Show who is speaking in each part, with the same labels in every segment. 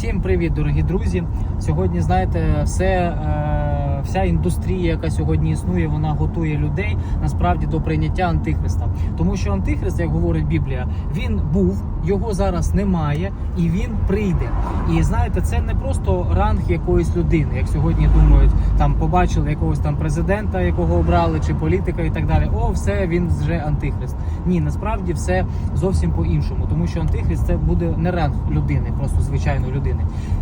Speaker 1: Всім привіт, дорогі друзі. Сьогодні, знаєте, все, е, вся індустрія, яка сьогодні існує, вона готує людей насправді до прийняття антихриста. Тому що антихрист, як говорить Біблія, він був, його зараз немає, і він прийде. І знаєте, це не просто ранг якоїсь людини, як сьогодні думають, там побачили якогось там президента, якого обрали, чи політика, і так далі. О, все він вже антихрист. Ні, насправді все зовсім по-іншому, тому що антихрист це буде не ранг людини, просто звичайної людини.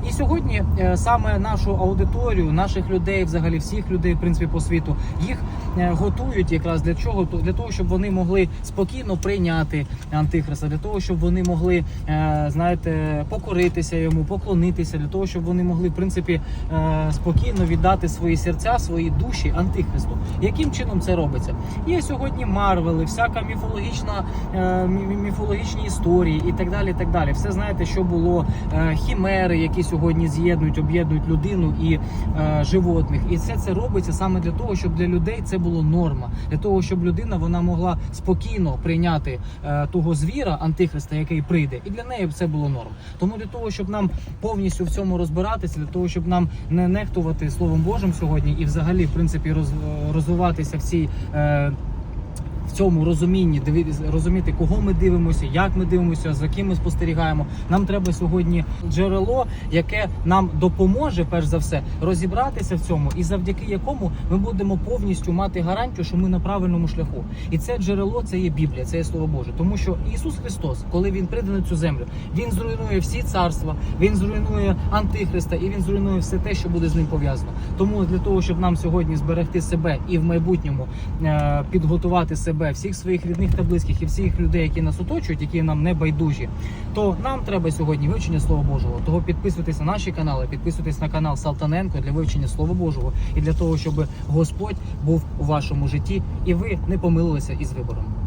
Speaker 1: І сьогодні е, саме нашу аудиторію, наших людей, взагалі всіх людей, в принципі, по світу, їх е, готують якраз для чого? Для того, щоб вони могли спокійно прийняти антихриста, для того, щоб вони могли, е, знаєте, покоритися йому, поклонитися, для того, щоб вони могли, в принципі, е, спокійно віддати свої серця, свої душі антихристу. Яким чином це робиться? Є сьогодні Марвели, всяка міфологічна мі- мі- міфологічні історії і так далі. і так далі. Все знаєте, що було хімери, які сьогодні з'єднують, об'єднують людину і животних. І все це робиться саме для того, щоб для людей це було норма, для того, щоб людина вона могла спокійно прийняти е, того звіра, антихриста, який прийде, і для неї це було норм. Тому для того, щоб нам повністю в цьому розбиратися, для того, щоб нам не нехтувати словом Божим сьогодні і взагалі в принципі роз, розвиватися в цій. Е, цьому розумінні розуміти, кого ми дивимося, як ми дивимося, за ким ми спостерігаємо. Нам треба сьогодні джерело, яке нам допоможе, перш за все, розібратися в цьому, і завдяки якому ми будемо повністю мати гарантію, що ми на правильному шляху. І це джерело це є Біблія, це є слово Боже. Тому що Ісус Христос, коли він прийде на цю землю, він зруйнує всі царства, він зруйнує антихриста і він зруйнує все те, що буде з ним пов'язано. Тому для того, щоб нам сьогодні зберегти себе і в майбутньому е, підготувати всіх своїх рідних та близьких і всіх людей, які нас оточують, які нам не байдужі, то нам треба сьогодні вивчення Слова Божого. Того підписуйтесь на наші канали, підписуйтесь на канал Салтаненко для вивчення Слова Божого і для того, щоб Господь був у вашому житті і ви не помилилися із вибором.